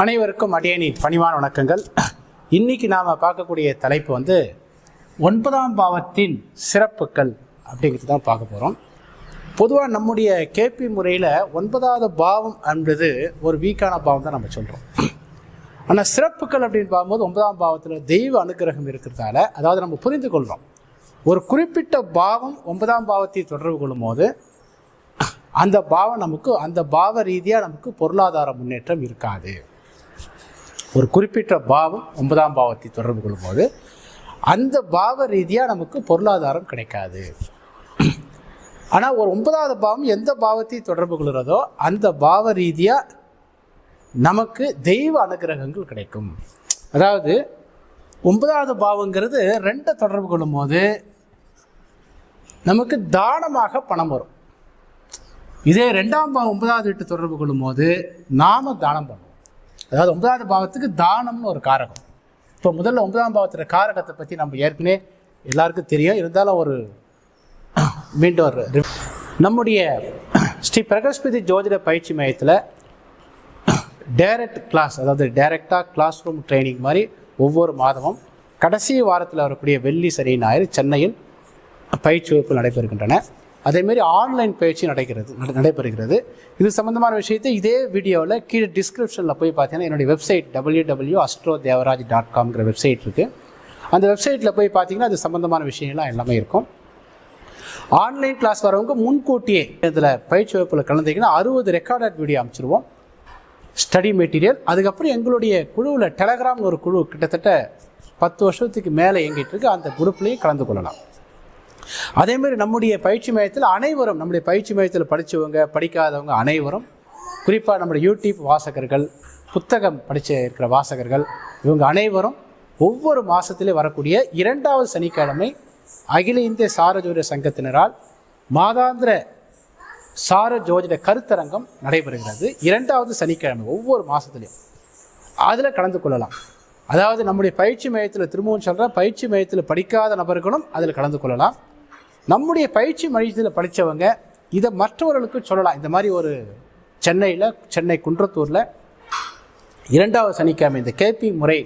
அனைவருக்கும் அடியனின் பணிவான வணக்கங்கள். இன்னைக்கு நாம் பார்க்கக்கூடிய தலைப்பு வந்து ஒன்பதாம் பாவத்தின் சிறப்புகள் அப்படிங்கிறது தான் பார்க்க போகிறோம் பொதுவாக நம்முடைய கேபி முறையில் ஒன்பதாவது பாவம் என்பது ஒரு வீக்கான பாவம் தான் நம்ம சொல்கிறோம் ஆனால் சிறப்புகள் அப்படின்னு பார்க்கும்போது ஒன்பதாம் பாவத்தில் தெய்வ அனுகிரகம் இருக்கிறதால அதாவது நம்ம புரிந்து கொள்கிறோம் ஒரு குறிப்பிட்ட பாவம் ஒன்பதாம் பாவத்தை தொடர்பு கொள்ளும் போது அந்த பாவம் நமக்கு அந்த பாவ ரீதியாக நமக்கு பொருளாதார முன்னேற்றம் இருக்காது. ஒரு குறிப்பிட்ட பாவம் ஒன்பதாம் பாவத்தை தொடர்பு கொள்ளும்போது அந்த பாவ ரீதியாக நமக்கு பொருளாதாரம் கிடைக்காது. ஆனால் ஒரு ஒன்பதாவது பாவம் எந்த பாவத்தை தொடர்பு கொள்கிறதோ அந்த பாவ ரீதியாக நமக்கு தெய்வ அனுகிரகங்கள் கிடைக்கும். அதாவது ஒன்பதாவது பாவங்கிறது ரெண்டை தொடர்பு கொள்ளும்போது நமக்கு தானமாக பணம் வரும். இதே ரெண்டாம் பாவம் ஒன்பதாவது வீட்டு தொடர்பு கொள்ளும்போது நாம தானம் பண்ணுவோம். அதாவது ஒன்பதாவது பாவத்துக்கு தானம்னு ஒரு காரகம். இப்போ முதல்ல ஒன்பதாம் பாவத்தோட காரகத்தை பற்றி நம்ம ஏற்கனவே எல்லாருக்கும் தெரியும். இருந்தாலும் ஒரு மீண்டும் ஒரு நம்முடைய ஸ்ரீ பிரகஸ்பதி ஜோதிட பயிற்சி மையத்தில் டைரக்ட் கிளாஸ் அதாவது டைரெக்டாக கிளாஸ் ரூம் ட்ரைனிங் மாதிரி ஒவ்வொரு மாதமும் கடைசி வாரத்தில் வரக்கூடிய வெள்ளி சனி ஞாயிறு சென்னையில் பயிற்சி வகுப்பு நடைபெறுகின்றன. அதேமாரி ஆன்லைன் பயிற்சி நடக்கிறது நடைபெறுகிறது. இது சம்மந்தமான விஷயத்தை இதே வீடியோவில் கீழே டிஸ்கிரிப்ஷனில் போய் பார்த்தீங்கன்னா என்னுடைய website W W astro Devaraj dot காம்ங்கிற website இருக்குது அந்த வெப்சைட்டில் போய் பார்த்தீங்கன்னா அது சம்மந்தமான விஷயங்கள்லாம் எல்லாமே இருக்கும். ஆன்லைன் கிளாஸ் வரவங்க முன்கூட்டியே இதில் பயிற்சி வகுப்பில் கலந்தீங்கன்னா அறுபது ரெக்கார்டட் வீடியோ அமைச்சிருவோம் ஸ்டடி மெட்டீரியல் அதுக்கப்புறம் எங்களுடைய குழுவில் டெலகிராம்னு ஒரு குழு கிட்டத்தட்ட பத்து வருஷத்துக்கு மேலே இயங்கிட்டு இருக்கு. அந்த குரூப்லேயும் கலந்து கொள்ளலாம். அதேமாதிரி நம்முடைய பயிற்சி மையத்தில் அனைவரும் நம்முடைய பயிற்சி மையத்தில் படித்தவங்க படிக்காதவங்க அனைவரும் குறிப்பாக நம்முடைய யூடியூப் வாசகர்கள் புத்தகம் படித்த இருக்கிற வாசகர்கள் இவங்க அனைவரும் ஒவ்வொரு மாதத்திலே வரக்கூடிய இரண்டாவது சனிக்கிழமை அகில இந்திய சார ஜோதிட சங்கத்தினரால் மாதாந்திர சார ஜோதிட கருத்தரங்கம் நடைபெறுகிறது. இரண்டாவது சனிக்கிழமை ஒவ்வொரு மாதத்துலையும் அதில் கலந்து கொள்ளலாம். அதாவது நம்முடைய பயிற்சி மையத்தில் திரும்பவும் சொல்கிற பயிற்சி மையத்தில் படிக்காத நபர்களும் அதில் கலந்து கொள்ளலாம். நம்முடைய பயிற்சி மையத்தில் படித்தவங்க இதை மற்றவர்களுக்கு சொல்லலாம். இந்த மாதிரி ஒரு சென்னையில் சென்னை குன்றத்தூரில் இரண்டாவது சனிக்கிழமை இந்த கேபி முறை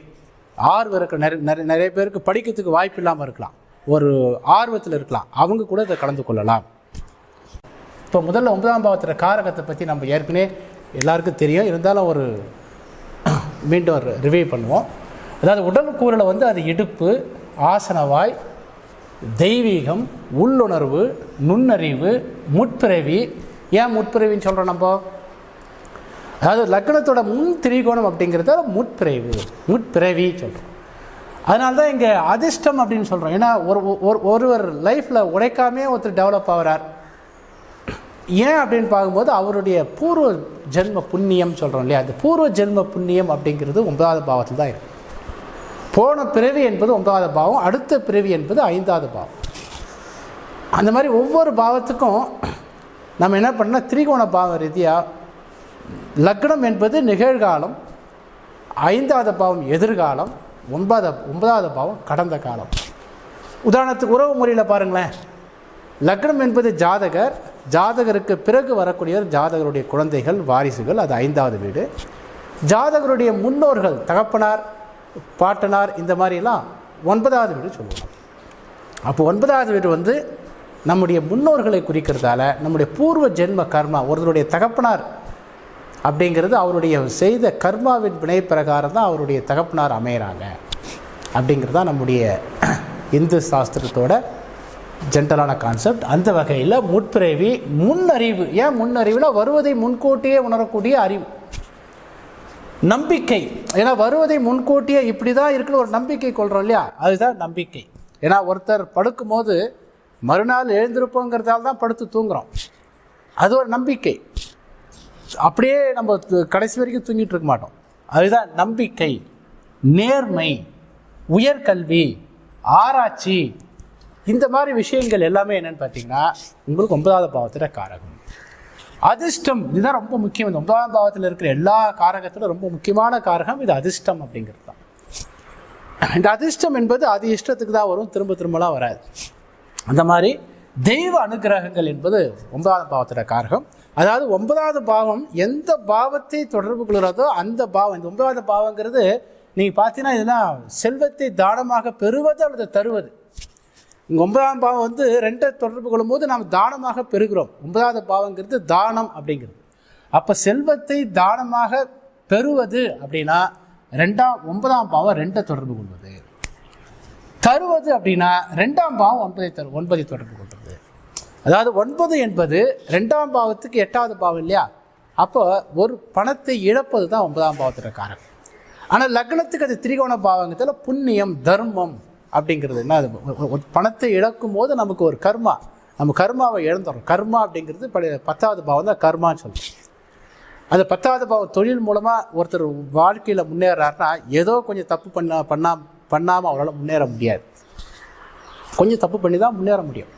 ஆர்வம் இருக்கிற நிறைய நிறைய பேருக்கு படிக்கிறதுக்கு வாய்ப்பு இல்லாமல் இருக்கலாம். ஒரு ஆர்வத்தில் இருக்கலாம். அவங்க கூட இதை கலந்து கொள்ளலாம். இப்போ முதல்ல ஒன்பதாம் பாவத்தில் காரகத்தை பற்றி நம்ம ஏற்கனவே எல்லாருக்கும் தெரியும். இருந்தாலும் ஒரு மீண்டும் ஒரு ரிவ்யூ பண்ணுவோம். அதாவது உடல் கூறலை வந்து அது இடுப்பு ஆசனவாய் தெய்வீகம் உள்ளுணர்வு நுண்ணறிவு முற்பிறவி. ஏன் முற்பிறவின்னு சொல்கிறோம் நம்ம? அதாவது லக்னத்தோட முன் திரிகோணம் அப்படிங்கிறத முற்பிறவி முற்பிறவி சொல்கிறோம் அதனால தான் இங்கே அதிர்ஷ்டம் அப்படின்னு சொல்கிறோம் ஏன்னா ஒரு ஒரு- ஒருவர் லைஃப்பில் உழைக்காமே ஒருத்தர் டெவலப் ஆகிறார். ஏன் அப்படின்னு பார்க்கும்போது அவருடைய பூர்வ ஜென்ம புண்ணியம் சொல்கிறோம் இல்லையா? அந்த பூர்வ ஜென்ம புண்ணியம் அப்படிங்கிறது ஒன்பதாவது பாவத்தில் தான் இருக்குது போன பிறவி என்பது ஒன்பதாவது பாவம் அடுத்த பிறவி என்பது ஐந்தாவது பாவம். அந்த மாதிரி ஒவ்வொரு பாவத்துக்கும் நம்ம என்ன பண்ணால் திரிகோண பாவ ரீதியாக லக்னம் என்பது நிகழ்காலம் ஐந்தாவது பாவம் எதிர்காலம் ஒன்பதாவது ஒன்பதாவது பாவம் கடந்த காலம். உதாரணத்துக்கு உறவு முறையில் பாருங்களேன். லக்னம் என்பது ஜாதகர் ஜாதகருக்கு பிறகு வரக்கூடியவர் ஜாதகருடைய குழந்தைகள் வாரிசுகள் அது ஐந்தாவது வீடு. ஜாதகருடைய முன்னோர்கள் தகப்பனார் பாட்டனார் இந்த மாதிரிலாம் ஒன்பதாவது வீடு சொல்லுவோம் அப்போ ஒன்பதாவது வீடு வந்து நம்முடைய முன்னோர்களை குறிக்கிறதால நம்முடைய பூர்வ ஜென்ம கர்மா ஒருத்தருடைய தகப்பனார் அப்படிங்கிறது அவருடைய செய்த கர்மாவின் வினை பிரகாரம் தான் அவருடைய தகப்பனார் அமையிறாங்க. அப்படிங்கிறது தான் நம்முடைய இந்து சாஸ்திரத்தோட ஜென்ரலான கான்செப்ட். அந்த வகையில் முற்பிறவி முன்னறிவு. ஏன் முன்னறிவுனா வருவதை முன்கூட்டியே உணரக்கூடிய அறிவு. நம்பிக்கை. ஏன்னா வருவதை முன்கூட்டியே இப்படி தான் இருக்குன்னு ஒரு நம்பிக்கை கொள்கிறோம் இல்லையா? அதுதான் நம்பிக்கை. ஏன்னா ஒருத்தர் படுக்கும்போது மறுநாள் எழுந்திருப்போங்கிறதால தான் படுத்து தூங்குறோம். அது ஒரு நம்பிக்கை. அப்படியே நம்ம கடைசி வரைக்கும் தூங்கிட்டு இருக்க மாட்டோம். அதுதான் நம்பிக்கை. நேர்மை உயர்கல்வி ஆராய்ச்சி இந்த மாதிரி விஷயங்கள் எல்லாமே என்னன்னு பார்த்தீங்கன்னா உங்களுக்கு ஒன்பதாவது பாவத்தில் காரகம். அதிர்ஷ்டம் இதுதான் ரொம்ப முக்கியம். இந்த ஒன்பதாம் பாவத்தில் இருக்கிற எல்லா காரகத்திலும் ரொம்ப முக்கியமான காரகம் இது அதிர்ஷ்டம் அப்படிங்கிறது தான். இந்த அதிர்ஷ்டம் என்பது அது இஷ்டத்துக்கு தான் வரும் திரும்ப திரும்பலாம் வராது. அந்த மாதிரி தெய்வ அனுகிரகங்கள் என்பது ஒன்பதாவது பாவத்தோட காரகம். அதாவது ஒன்பதாவது பாவம் எந்த பாவத்தை தொடர்பு கொள்கிறதோ அந்த பாவம் இந்த ஒன்பதாவது பாவங்கிறது நீங்கள் பார்த்தீங்கன்னா இதெல்லாம் செல்வத்தை தானமாக பெறுவது அல்லது தருவது. இங்கே ஒன்பதாம் பாவம் வந்து ரெண்டை தொடர்பு கொள்ளும்போது நாம் தானமாக பெறுகிறோம். ஒன்பதாவது பாவங்கிறது தானம் அப்படிங்கிறது. அப்போ செல்வத்தை தானமாக பெறுவது அப்படின்னா ரெண்டாம் ஒன்பதாம் பாவம் ரெண்டை தொடர்பு கொள்வது. தருவது அப்படின்னா ரெண்டாம் பாவம் ஒன்பதை தரு ஒன்பதை தொடர்பு கொள்வது. அதாவது ஒன்பது என்பது ரெண்டாம் பாவத்துக்கு எட்டாவது பாவம் இல்லையா? அப்போ ஒரு பணத்தை இழப்பது தான் ஒன்பதாம் பாவத்தோட காரணம். ஆனால் லக்னத்துக்கு அது திரிகோண பாவங்கத்தில் புண்ணியம் தர்மம் அப்படிங்கிறது என்ன அது? பணத்தை இழக்கும் போது நமக்கு ஒரு கர்மா. நம்ம கர்மாவை இழந்துடும் கர்மா அப்படிங்கிறது பழைய பத்தாவது பாவம் தான் கர்மான்னு சொல்லுவோம் அந்த பத்தாவது பாவம் தொழில் மூலமாக ஒருத்தர் வாழ்க்கையில் முன்னேறாருன்னா ஏதோ கொஞ்சம் தப்பு பண்ண பண்ணால் பண்ணாமல் அவரால் முன்னேற முடியாது. கொஞ்சம் தப்பு பண்ணி தான் முன்னேற முடியும்.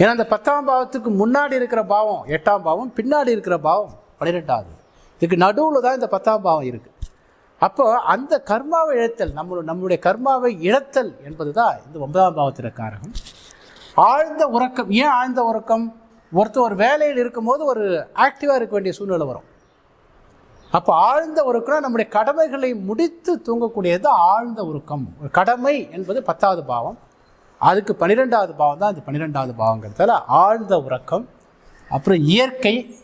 ஏன்னா அந்த பத்தாம் பாவத்துக்கு முன்னாடி இருக்கிற பாவம் எட்டாம் பாவம் பின்னாடி இருக்கிற பாவம் பன்னிரெண்டாவது இதுக்கு நடுவில் தான் இந்த பத்தாம் பாவம் இருக்குது அப்போ அந்த கர்மாவை இழத்தல் நம்ம நம்மளுடைய கர்மாவை இழத்தல் என்பது தான் இந்த ஒன்பதாம் பாவத்தின காரகம் ஆழ்ந்த உறக்கம் ஏன் ஆழ்ந்த உறக்கம்? ஒருத்தர் ஒரு வேலையில் இருக்கும்போது ஒரு ஆக்டிவாக இருக்க வேண்டிய சூழ்நிலை வரும். அப்போ ஆழ்ந்த உறக்கம்னா நம்முடைய கடமைகளை முடித்து தூங்கக்கூடியது ஆழ்ந்த உறக்கம். ஒரு கடமை என்பது பத்தாவது பாவம். அதுக்கு பன்னிரெண்டாவது பாவம் தான் அது பன்னிரெண்டாவது பாவங்கிறதால ஆழ்ந்த உறக்கம். அப்புறம் இயற்கை.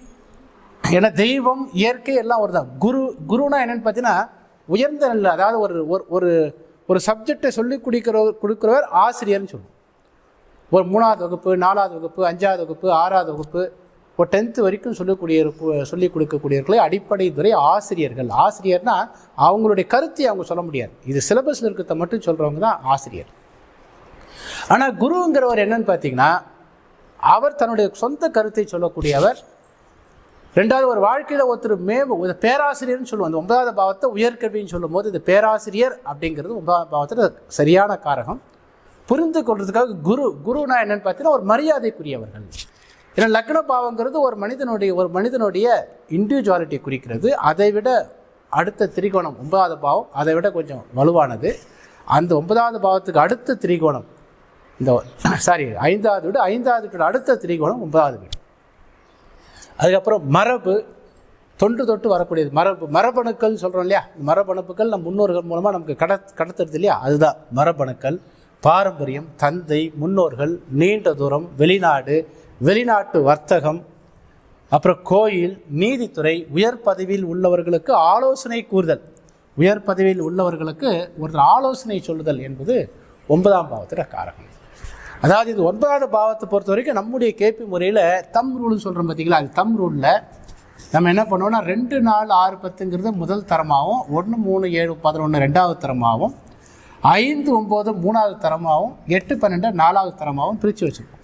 ஏன்னா தெய்வம் இயற்கை எல்லாம் ஒரு தான். குரு குருனா என்னென்னு பார்த்தீங்கன்னா உயர்ந்த நிலை. அதாவது ஒரு ஒரு- ஒரு ஒரு சப்ஜெக்டை சொல்லி கொடுக்கிற கொடுக்குறவர் ஆசிரியர்னு சொல்லுவோம். ஒரு மூணாவது வகுப்பு நாலாவது வகுப்பு அஞ்சாவது வகுப்பு ஆறாவது வகுப்பு இப்போ டென்த்து வரைக்கும் சொல்லக்கூடிய சொல்லிக் கொடுக்கக்கூடியவர்களை அடிப்படை துறை ஆசிரியர்கள். ஆசிரியர்னா அவங்களுடைய கருத்தை அவங்க சொல்ல முடியாது. இது சிலபஸில் இருக்கிறத மட்டும் சொல்கிறவங்க தான் ஆசிரியர். ஆனால் குருங்கிறவர் என்னன்னு பார்த்தீங்கன்னா அவர் தன்னுடைய சொந்த கருத்தை சொல்லக்கூடியவர். ரெண்டாவது ஒரு வாழ்க்கையில் ஒருத்தர் மே பேராசிரியர்னு சொல்லுவோம். அந்த ஒன்பதாவது பாவத்தை உயர்கல்வின்னு சொல்லும்போது இந்த பேராசிரியர் அப்படிங்கிறது ஒன்பதாவது பாவத்தில் சரியான காரகம். புரிந்து கொள்றதுக்காக குரு குருனா என்னன்னு பார்த்தீங்கன்னா ஒரு மரியாதைக்குரியவர்கள். ஏன்னா லக்ன பாவங்கிறது ஒரு மனிதனுடைய ஒரு மனிதனுடைய இண்டிவிஜுவாலிட்டியை குறிக்கிறது. அதை விட அடுத்த திரிகோணம் ஒன்பதாவது பாவம் அதை விட கொஞ்சம் வலுவானது. அந்த ஒன்பதாவது பாவத்துக்கு அடுத்த திரிகோணம் இந்த சாரி ஐந்தாவது வீடு ஐந்தாவது விட அடுத்த திரிகோணம் ஒன்பதாவது வீடு. அதுக்கப்புறம் மரபு தொன்று தொட்டு வரக்கூடியது. மரபு மரபணுக்கள் சொல்கிறோம் இல்லையா? இந்த மரபணுக்கள் நம் முன்னோர்கள் மூலமாக நமக்கு கட கடத்துறது இல்லையா? அதுதான் மரபணுக்கள். பாரம்பரியம் தந்தை முன்னோர்கள் நீண்ட தூரம் வெளிநாடு வெளிநாட்டு வர்த்தகம் அப்புறம் கோயில் நீதித்துறை உயர் பதவியில் உள்ளவர்களுக்கு ஆலோசனை கூறுதல். உயர் பதவியில் உள்ளவர்களுக்கு ஒரு ஆலோசனை சொல்லுதல் என்பது ஒன்பதாம் பாவத்தில் காரகம். அதாவது இது ஒன்பதாவது பாவத்தை பொறுத்த வரைக்கும் நம்முடைய கேபி முறையில் தம் ரூல்னு சொல்கிறோம் பார்த்தீங்களா அது தம் ரூலில் நம்ம என்ன பண்ணுவோம்னா ரெண்டு நாலு ஆறு பத்துங்கிறது முதல் தரமாகவும் ஒன்று மூணு ஏழு பதினொன்று ரெண்டாவது தரமாகவும் ஐந்து ஒம்பது மூணாவது தரமாகவும் எட்டு பன்னெண்டு நாலாவது தரமாகவும் பிரித்து வச்சுருக்கோம்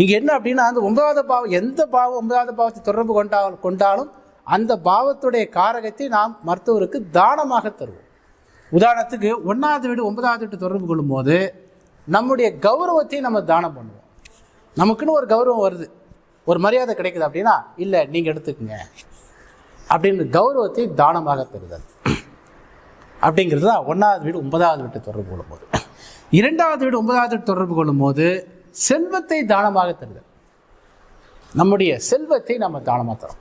இங்கே என்ன அப்படின்னா அந்த ஒன்பதாவது பாவம் எந்த பாவம் ஒன்பதாவது பாவத்தை தொடர்பு கொண்டா கொண்டாலும் அந்த பாவத்துடைய காரகத்தை நாம் மருத்துவருக்கு தானமாக தருவோம். உதாரணத்துக்கு ஒன்றாவது வீடு ஒன்பதாவது வீட்டு தொடர்பு கொள்ளும்போது நம்முடைய கௌரவத்தை நம்ம தானம் பண்ணுவோம். நமக்குன்னு ஒரு கௌரவம் வருது. ஒரு மரியாதை கிடைக்குது அப்படின்னா இல்லை நீங்கள் எடுத்துக்கங்க. அப்படின்னு கௌரவத்தை தானமாக தருதல். அப்படிங்கிறது தான் ஒன்றாவது வீடு ஒன்பதாவது வீட்டு தொடர்பு கொள்ளும்போது. இரண்டாவது வீடு ஒன்பதாவது வீட்டு தொடர்பு கொள்ளும்போது செல்வத்தை தானமாக தருதல். நம்முடைய செல்வத்தை நம்ம தானமாக தரோம்.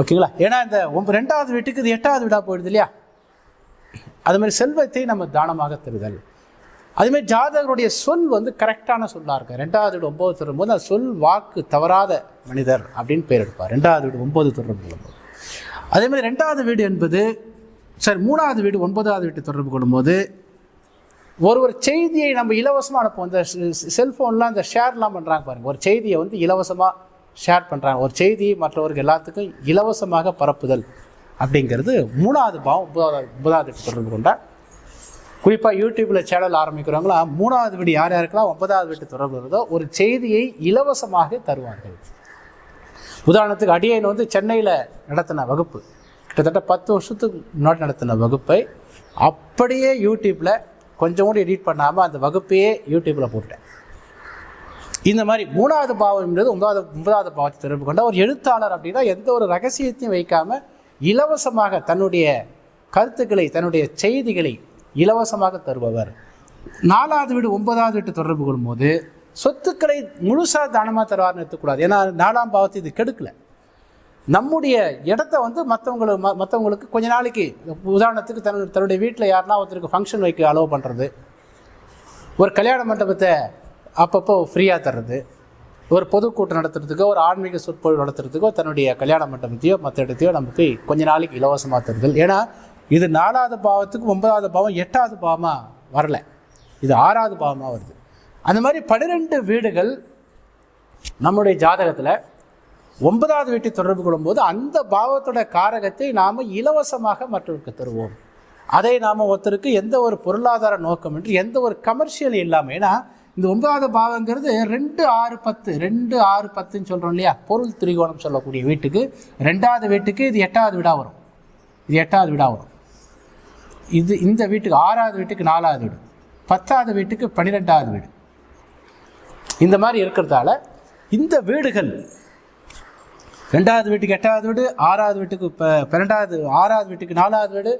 ஓகேங்களா? ஏன்னா இந்த ரெண்டாவது வீட்டுக்கு இது எட்டாவது வீடாக போயிடுது இல்லையா? அது மாதிரி செல்வத்தை நம்ம தானமாக தருதல். அதுமாதிரி ஜாதகருடைய சொல் வந்து கரெக்டான சொல்லாக இருக்கும் ரெண்டாவது வீடு ஒம்பது தரும்போது அந்த சொல் வாக்கு தவறாத மனிதர் அப்படின்னு பேர் எடுப்பார். ரெண்டாவது வீடு ஒம்பது தொடர்பு கொள்ளும்போது அதேமாதிரி ரெண்டாவது வீடு என்பது சரி மூணாவது வீடு ஒன்பதாவது வீட்டு தொடர்பு கொள்ளும்போது ஒரு ஒரு செய்தியை நம்ம இலவசமாக அனுப்புவோம். இந்த செல்ஃபோன்லாம் இந்த ஷேர்லாம் பண்ணுறாங்க பாருங்கள் ஒரு செய்தியை வந்து இலவசமாக ஷேர் பண்ணுறாங்க ஒரு செய்தியை மற்றவர்கள் எல்லாத்துக்கும் இலவசமாக பரப்புதல் அப்படிங்கிறது மூணாவது பாவம். ஒன்பதாவது ஒன்பதாவது வீட்டு தொடர்பு கொண்டா குறிப்பாக யூடியூப்பில் சேனல் ஆரம்பிக்கிறவங்களா மூணாவது வீடு யார் யாருக்கெல்லாம் ஒன்பதாவது வீட்டு தொடர்பு வருதோ ஒரு செய்தியை இலவசமாக தருவார்கள். உதாரணத்துக்கு அடியன் வந்து சென்னையில் நடத்தின வகுப்பு. கிட்டத்தட்ட பத்து வருஷத்துக்கு முன்னாடி நடத்தின வகுப்பை அப்படியே யூடியூப்பில் கொஞ்சம் கூட எடிட் பண்ணாமல் அந்த வகுப்பையே யூடியூப்பில் போட்டேன் இந்த மாதிரி மூணாவது பாவம்ன்றது ஒன்பதாவது ஒன்பதாவது பாவத்தை தொடர்பு கொண்ட ஒரு எழுத்தாளர் அப்படின்னா எந்த ஒரு ரகசியத்தையும் வைக்காமல் இலவசமாக தன்னுடைய கருத்துக்களை தன்னுடைய செய்திகளை இலவசமாக தருபவர். நாலாவது வீடு ஒன்பதாவது வீட்டு தொடர்பு கொள்ளும்போது சொத்துக்களை முழுசாக தானமாக தருவார்னு எடுத்துக்கூடாது. ஏன்னா நாலாம் பாவத்தை இது கெடுக்கலை. நம்முடைய இடத்த வந்து மற்றவங்களுக்கு மற்றவங்களுக்கு கொஞ்ச நாளைக்கு உதாரணத்துக்கு தன் தன்னுடைய வீட்டில் யாருன்னா ஒருத்தருக்கு ஃபங்க்ஷன் வைக்க அலோவ் பண்ணுறது ஒரு கல்யாண மண்டபத்தை அப்பப்போ ஃப்ரீயாக தர்றது. ஒரு பொதுக்கூட்டம் நடத்துறதுக்கோ ஒரு ஆன்மீக சொற்பொழிவு நடத்துறதுக்கோ தன்னுடைய கல்யாண மண்டபத்தையோ மற்ற இடத்தையோ நமக்கு கொஞ்ச நாளைக்கு இலவசமாக தருதல். ஏன்னா இது நாலாவது பாவத்துக்கு ஒன்பதாவது பாவம் எட்டாவது பாவமாக வரல. இது ஆறாவது பாவமாக வருது. அந்த மாதிரி பன்னிரெண்டு வீடுகள் நம்முடைய ஜாதகத்தில் ஒன்பதாவது வீட்டை தொடர்பு கொள்ளும்போது அந்த பாவத்தோட காரகத்தை நாம் இலவசமாக மற்றவருக்கு தருவோம். அதை நாம் ஒருத்தருக்கு எந்த ஒரு பொருளாதார நோக்கமின்றி எந்த ஒரு கமர்ஷியல் இல்லாமல் ஏன்னா இந்த ஒன்பதாவது பாவங்கிறது ரெண்டு ஆறு பத்து ரெண்டு ஆறு பத்துன்னு சொல்கிறோம் இல்லையா? பொருள் திரிகோணம் சொல்லக்கூடிய வீட்டுக்கு ரெண்டாவது வீட்டுக்கு இது எட்டாவது வீடாக வரும். இது எட்டாவது வீடாக வரும். இது இந்த வீட்டுக்கு ஆறாவது வீட்டுக்கு நாலாவது வீடு பத்தாவது வீட்டுக்கு பன்னிரெண்டாவது வீடு. இந்த மாதிரி இருக்கிறதால இந்த வீடுகள் ரெண்டாவது வீட்டுக்கு எட்டாவது வீடு ஆறாவது வீட்டுக்கு இப்போ பன்னெண்டாவது ஆறாவது வீட்டுக்கு நாலாவது வீடு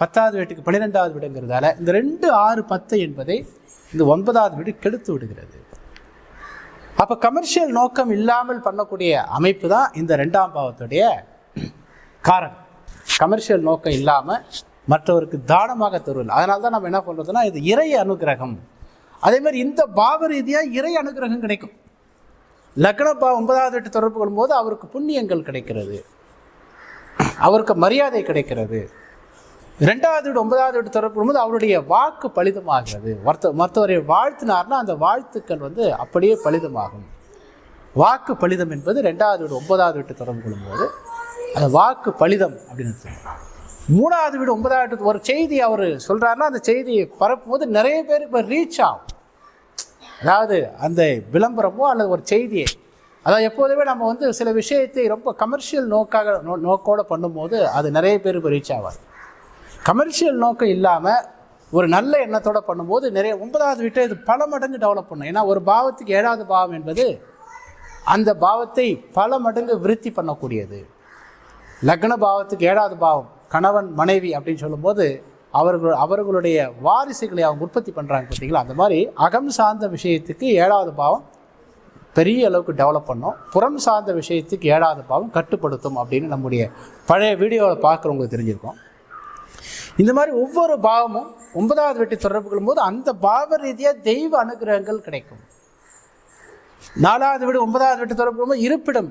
பத்தாவது வீட்டுக்கு பன்னிரெண்டாவது வீடுங்கிறதால இந்த ரெண்டு ஆறு பத்து என்பதை இந்த ஒன்பதாவது வீடு கெடுத்து விடுகிறது. அப்போ கமர்ஷியல் நோக்கம் இல்லாமல் பண்ணக்கூடிய அமைப்பு தான் இந்த ரெண்டாம் பாவத்துடைய காரணம். கமர்ஷியல் நோக்கம் இல்லாமல் மற்றவருக்கு தானமாக தருவது அதனால தான் நம்ம என்ன பண்ணுறதுன்னா இது இறை அனுகிரகம். அதே மாதிரி இந்த பாவ ரீதியாக இறை அனுகிரகம் கிடைக்கும். லக்னப்பா ஒன்பதாவது வீட்டு தொடர்பு கொள்ளும்போது அவருக்கு புண்ணியங்கள் கிடைக்கிறது. அவருக்கு மரியாதை கிடைக்கிறது. ரெண்டாவது வீடு ஒன்பதாவது வீடு தொடர்பு கொள்ளும்போது அவருடைய வாக்கு பலிதமாகிறது. மற்ற மற்றவரை வாழ்த்தினார்னா அந்த வாழ்த்துக்கள் வந்து அப்படியே பலிதமாகும். வாக்கு பலிதம் என்பது ரெண்டாவது வீடு ஒன்பதாவது வீட்டு தொடர்பு கொள்ளும்போது அந்த வாக்கு பலிதம் அப்படின்னு மூணாவது வீடு ஒன்பதாவது வீட்டு ஒரு செய்தி அவர் சொல்கிறாருன்னா அந்த செய்தியை பரப்பும்போது நிறைய பேர் இப்போ ரீச் ஆகும். அதாவது அந்த விளம்பரமோ அல்லது ஒரு செய்தியை. அதாவது எப்போதுமே நம்ம வந்து சில விஷயத்தை ரொம்ப கமர்ஷியல் நோக்காக நோ நோக்கோடு பண்ணும்போது அது நிறைய பேருக்கு ரீச் ஆகாது. கமர்ஷியல் நோக்கம் இல்லாமல் ஒரு நல்ல எண்ணத்தோடு பண்ணும்போது நிறைய ஒன்பதாவது வீட்டை இது பல மடங்கு டெவலப் பண்ணும். ஏன்னா ஒரு பாவத்துக்கு ஏழாவது பாவம் என்பது அந்த பாவத்தை பல மடங்கு விருத்தி பண்ணக்கூடியது. லக்ன பாவத்துக்கு ஏழாவது பாவம் கணவன் மனைவி அப்படின்னு சொல்லும்போது அவர்கள் அவர்களுடைய வாரிசுகளை அவங்க உற்பத்தி பண்ணுறாங்க பார்த்தீங்களா? அந்த மாதிரி அகம் சார்ந்த விஷயத்துக்கு ஏழாவது பாவம் பெரிய அளவுக்கு டெவலப் பண்ணோம். புறம் சார்ந்த விஷயத்துக்கு ஏழாவது பாவம் கட்டுப்படுத்தும் அப்படின்னு நம்முடைய பழைய வீடியோவில் பார்க்குறவங்களுக்கு தெரிஞ்சிருக்கோம். இந்த மாதிரி ஒவ்வொரு பாவமும் ஒன்பதாவது வெட்டி தொடர்புகளும் போது அந்த பாவ ரீதியாக தெய்வ அனுகிரகங்கள் கிடைக்கும். நாலாவது வீடு ஒன்பதாவது வீட்டு தொடர்பு இருப்பிடம்.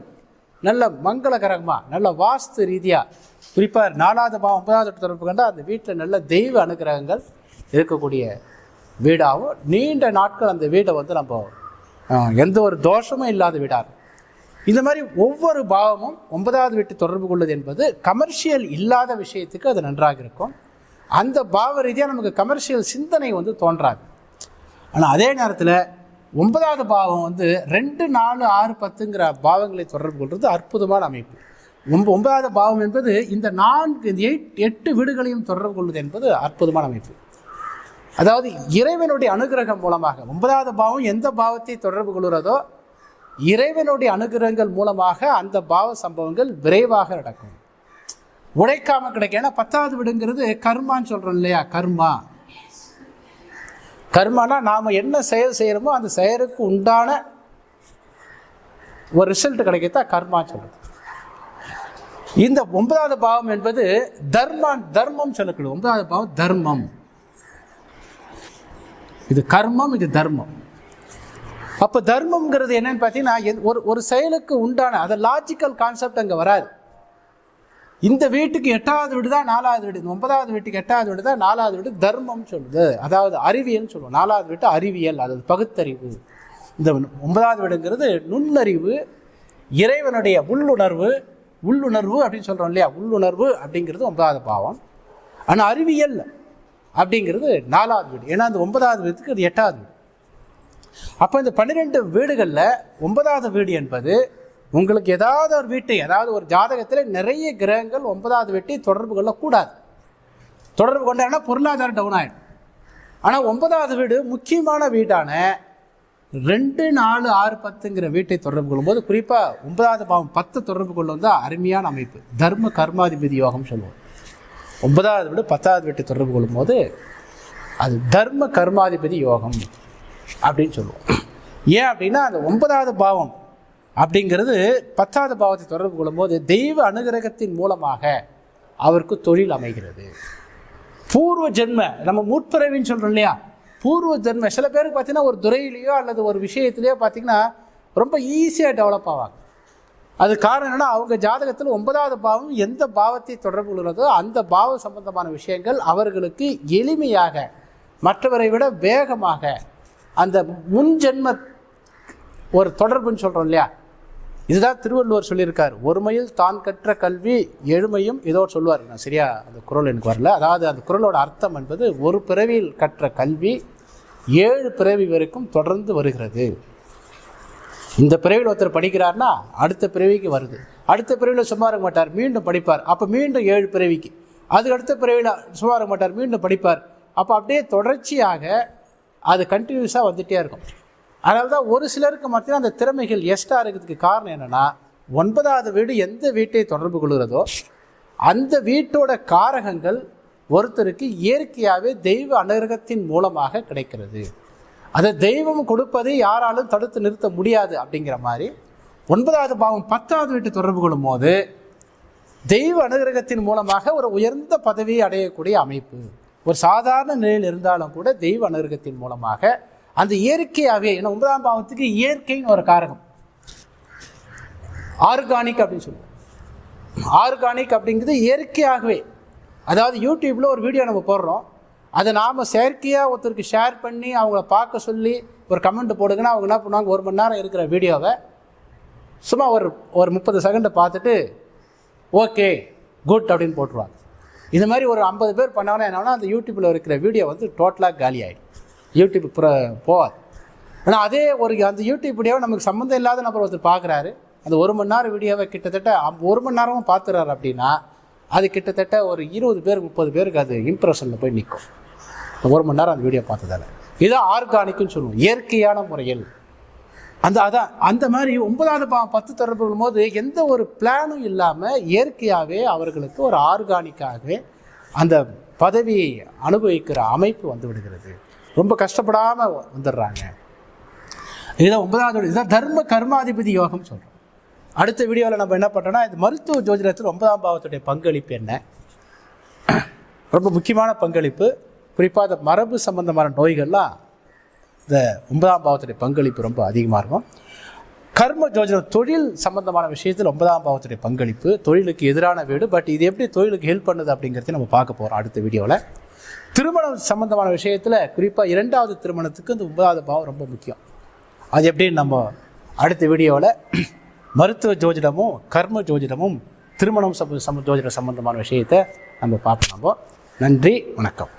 நல்ல மங்களகரமாக நல்ல வாஸ்து ரீதியாக குறிப்பாக நாலாவது பாவம் ஒன்பதாவது வீட்டு தொடர்பு கண்டால் அந்த வீட்டில் நல்ல தெய்வ அனுகிரகங்கள் இருக்கக்கூடிய வீடாகவும் நீண்ட நாட்கள் அந்த வீடை வந்து நம்ம எந்த ஒரு தோஷமும் இல்லாத வீடாக இந்த மாதிரி ஒவ்வொரு பாவமும் ஒன்பதாவது வீட்டு தொடர்பு கொள்வது என்பது கமர்ஷியல் இல்லாத விஷயத்துக்கு அது நன்றாக இருக்கும். அந்த பாவ ரீதியாக நமக்கு கமர்ஷியல் சிந்தனை வந்து தோன்றாது. ஆனால் அதே நேரத்தில் ஒன்பதாவது பாவம் வந்து ரெண்டு நாலு ஆறு பத்துங்கிற பாவங்களை தொடர்பு கொள்வது அற்புதமான அமைப்பு. ஒன்பதாவது பாவம் என்பது இந்த நான்கு இந்த எட்டு வீடுகளையும் தொடர்பு கொள்வது என்பது அற்புதமான அமைப்பு. அதாவது இறைவனுடைய அனுகிரகம் மூலமாக ஒன்பதாவது பாவம் எந்த பாவத்தை தொடர்பு கொள்கிறதோ இறைவனுடைய அனுகிரகங்கள் மூலமாக அந்த பாவ சம்பவங்கள் விரைவாக நடக்கும். உழைக்காம கிடைக்கும் ஏன்னா பத்தாவது வீடுங்கிறது கர்மான்னு சொல்கிறோம் இல்லையா? கர்மா. கர்மானா நாம் என்ன செயல் செய்கிறோமோ அந்த செயலுக்கு உண்டான ஒரு ரிசல்ட் கிடைக்கத்தான் கர்மான்னு சொல்கிறது இந்த ஒன்பதாவது பாவம் என்பது தர்மம் தர்மம் சொல்லக்கூடிய ஒன்பதாவது பாவம் தர்மம். இது கர்மம் இது தர்மம். அப்போ தர்மம்ங்கிறது என்னன்னு பார்த்தீங்கன்னா ஒரு ஒரு செயலுக்கு உண்டான அதை லாஜிக்கல் கான்செப்ட் அங்கே வராது. இந்த வீட்டுக்கு எட்டாவது வீடு தான் நாலாவது வீடு. இந்த ஒன்பதாவது வீட்டுக்கு எட்டாவது வீடு தான் நாலாவது வீடு தர்மம் சொல்லுது. அதாவது அறிவியல் சொல்லுவோம். நாலாவது வீட்டு அறிவியல் அதாவது பகுத்தறிவு. இந்த ஒன்பதாவது வீடுங்கிறது நுண்ணறிவு இறைவனுடைய உள்ளுணர்வு உள்ளுணர்வு அப்படின்னு சொல்கிறோம் இல்லையா? உள்ளுணர்வு அப்படிங்கிறது ஒன்பதாவது பாவம். ஆனால் அறிவியல் அப்படிங்கிறது நாலாவது வீடு. ஏன்னா அந்த ஒன்பதாவது வீட்டுக்கு அது எட்டாவது வீடு. அப்போ இந்த பன்னிரெண்டு வீடுகளில் ஒன்பதாவது வீடு என்பது உங்களுக்கு ஏதாவது ஒரு வீட்டை அதாவது ஒரு ஜாதகத்தில் நிறைய கிரகங்கள் ஒன்பதாவது வீட்டை தொடர்பு கொள்ளக்கூடாது. தொடர்பு கொண்டாங்கன்னா பொருளாதாரம் டவுன் ஆகிடும் ஆனால் ஒன்பதாவது வீடு முக்கியமான வீடான ரெண்டு நாலு ஆறு பத்துங்கிற வீட்டை தொடர்பு கொள்ளும்போது குறிப்பாக ஒன்பதாவது பாவம் பத்து தொடர்பு கொள்ளும் தான் அருமையான அமைப்பு. தர்ம கர்மாதிபதி யோகம் சொல்லுவோம். ஒன்பதாவது வீடு பத்தாவது வீட்டை தொடர்பு கொள்ளும்போது அது தர்ம கர்மாதிபதி யோகம் அப்படின்னு சொல்லுவோம். ஏன் அப்படின்னா அந்த ஒன்பதாவது பாவம் அப்படிங்கிறது பத்தாவது பாவத்தை தொடர்பு கொள்ளும்போது தெய்வ அனுகிரகத்தின் மூலமாக அவருக்கு தொழில் அமைகிறது. பூர்வ ஜென்ம நம்ம முற்பிறவின்னு சொல்கிறோம் இல்லையா? பூர்வ ஜென்ம சில பேருக்கு பார்த்தீங்கன்னா ஒரு துறையிலையோ அல்லது ஒரு விஷயத்திலையோ பார்த்தீங்கன்னா ரொம்ப ஈஸியாக டெவலப் ஆவாங்க. அது காரணம் என்னென்னா அவங்க ஜாதகத்தில் ஒன்பதாவது பாவம் எந்த பாவத்தை தொடர்பு கொள்கிறதோ அந்த பாவ சம்பந்தமான விஷயங்கள் அவர்களுக்கு எளிமையாக மற்றவரை விட வேகமாக அந்த முன்ஜென்ம ஒரு தொடர்புன்னு சொல்கிறோம் இல்லையா? இதுதான் திருவள்ளுவர் சொல்லியிருக்கார். ஒருமையில் தான் கற்ற கல்வி எழுமையும் ஏதோ சொல்லுவார். நான் சரியா அந்த குரல் எனக்கு வரல. அதாவது அந்த குரலோட அர்த்தம் என்பது ஒரு பிறவியில் கற்ற கல்வி ஏழு பிறவி வரைக்கும் தொடர்ந்து வருகிறது. இந்த பிறவியில் ஒருத்தர் படிக்கிறார்னா அடுத்த பிறவிக்கு வருது. அடுத்த பிறவியில் சும்மா இருக்க மாட்டார் மீண்டும் படிப்பார். அப்போ மீண்டும் ஏழு பிறவிக்கு. அதுக்கு அடுத்த பிறவியில் சும்மா இருக்க மாட்டார் மீண்டும் படிப்பார். அப்போ அப்படியே தொடர்ச்சியாக அது கண்டினியூஸாக வந்துகிட்டே இருக்கும். அதனால தான் ஒரு சிலருக்கு மத்தியில் அந்த திறமைகள் எஸ்டாக இருக்கிறதுக்கு காரணம் என்னென்னா ஒன்பதாவது வீடு எந்த வீட்டை தொடர்பு கொள்கிறதோ அந்த வீட்டோட காரகங்கள் ஒருத்தருக்கு இயற்கையாகவே தெய்வ அனுகிரகத்தின் மூலமாக கிடைக்கிறது. அதை தெய்வம் கொடுப்பதை யாராலும் தடுத்து நிறுத்த முடியாது அப்படிங்கிற மாதிரி ஒன்பதாவது பாவம் பத்தாவது வீட்டு தொடர்பு கொள்ளும் போது தெய்வ அனுகிரகத்தின் மூலமாக ஒரு உயர்ந்த பதவியை அடையக்கூடிய அமைப்பு. ஒரு சாதாரண நிலையில் இருந்தாலும் கூட தெய்வ அனுகிரகத்தின் மூலமாக அந்த இயற்கையாகவே ஏன்னா ஒன்பதாம் பாவத்துக்கு இயற்கைன்னு ஒரு காரகம். ஆர்கானிக் அப்படின்னு சொல்லுவோம். ஆர்கானிக் அப்படிங்கிறது இயற்கையாகவே. அதாவது யூடியூப்பில் ஒரு வீடியோ நம்ம போடுறோம். அதை நாம் செயற்கையாக ஒருத்தருக்கு ஷேர் பண்ணி அவங்கள பார்க்க சொல்லி ஒரு கமெண்ட் போடுங்கன்னா அவங்க என்ன பண்ணுவாங்க? ஒரு மணி நேரம் இருக்கிற வீடியோவை சும்மா ஒரு ஒரு முப்பது செகண்டை பார்த்துட்டு ஓகே குட் அப்படின்னு போட்டுருவாங்க. இது மாதிரி ஒரு ஐம்பது பேர் பண்ணாங்கன்னா என்னன்னா அந்த யூடியூப்பில் இருக்கிற வீடியோ வந்து டோட்டலாக காலி ஆகிடும் யூடியூப் புற போகாது. ஆனால் அதே ஒரு அந்த யூடியூப் வீடியோவை நமக்கு சம்மந்தம் இல்லாத நபர் ஒருத்தர் பார்க்குறாரு அந்த ஒரு மணி நேரம் வீடியோவை கிட்டத்தட்ட ஒரு மணி நேரமும் பார்த்துறாரு அப்படின்னா அது கிட்டத்தட்ட ஒரு இருபது பேர் முப்பது பேருக்கு அது இம்ப்ரெஷனில் போய் நிற்கும் ஒரு மணி நேரம் அந்த வீடியோ பார்த்ததால. இதுதான் ஆர்கானிக்னு சொல்லுவோம். இயற்கையான முறையில். அந்த அதான் அந்த மாதிரி ஒன்பதாவது பா பத்து தொடர்பு போது எந்த ஒரு பிளானும் இல்லாமல் இயற்கையாகவே அவர்களுக்கு ஒரு ஆர்கானிக்காகவே அந்த பதவியை அனுபவிக்கிற அமைப்பு வந்து விடுகிறது. ரொம்ப கஷ்டப்படாமல் வந்துடுறாங்க. இதுதான் ஒன்பதாவது இதுதான் தர்ம கர்மாதிபதி யோகம் சொல்கிறோம் அடுத்த வீடியோவில் நம்ம என்ன பண்ணுறோம்னா இது மருத்துவ ஜோதிடத்தில் ஒன்பதாம் பாவத்துடைய பங்களிப்பு என்ன? ரொம்ப முக்கியமான பங்களிப்பு. குறிப்பாக அந்த மரபு சம்பந்தமான நோய்கள்லாம் இந்த ஒன்பதாம் பாவத்துடைய பங்களிப்பு ரொம்ப அதிகமாக இருக்கும். கர்ம ஜோஜனம் தொழில் சம்பந்தமான விஷயத்தில் ஒன்பதாம் பாவத்துடைய பங்களிப்பு. தொழிலுக்கு எதிரான வீடு பட் இது எப்படி தொழிலுக்கு ஹெல்ப் பண்ணுது அப்படிங்கிறத நம்ம பார்க்க போகிறோம் அடுத்த வீடியோவில் திருமணம் சம்பந்தமான விஷயத்தில் குறிப்பாக இரண்டாவது திருமணத்துக்கு இந்த ஒன்பதாவது பாவம் ரொம்ப முக்கியம். அது எப்படின்னு நம்ம அடுத்த வீடியோவில் மருத்துவ ஜோதிடமும் கர்ம ஜோதிடமும் திருமணம் சம்ப சம ஜோதிட சம்பந்தமான விஷயத்தை நம்ம பார்ப்போம். நன்றி வணக்கம்.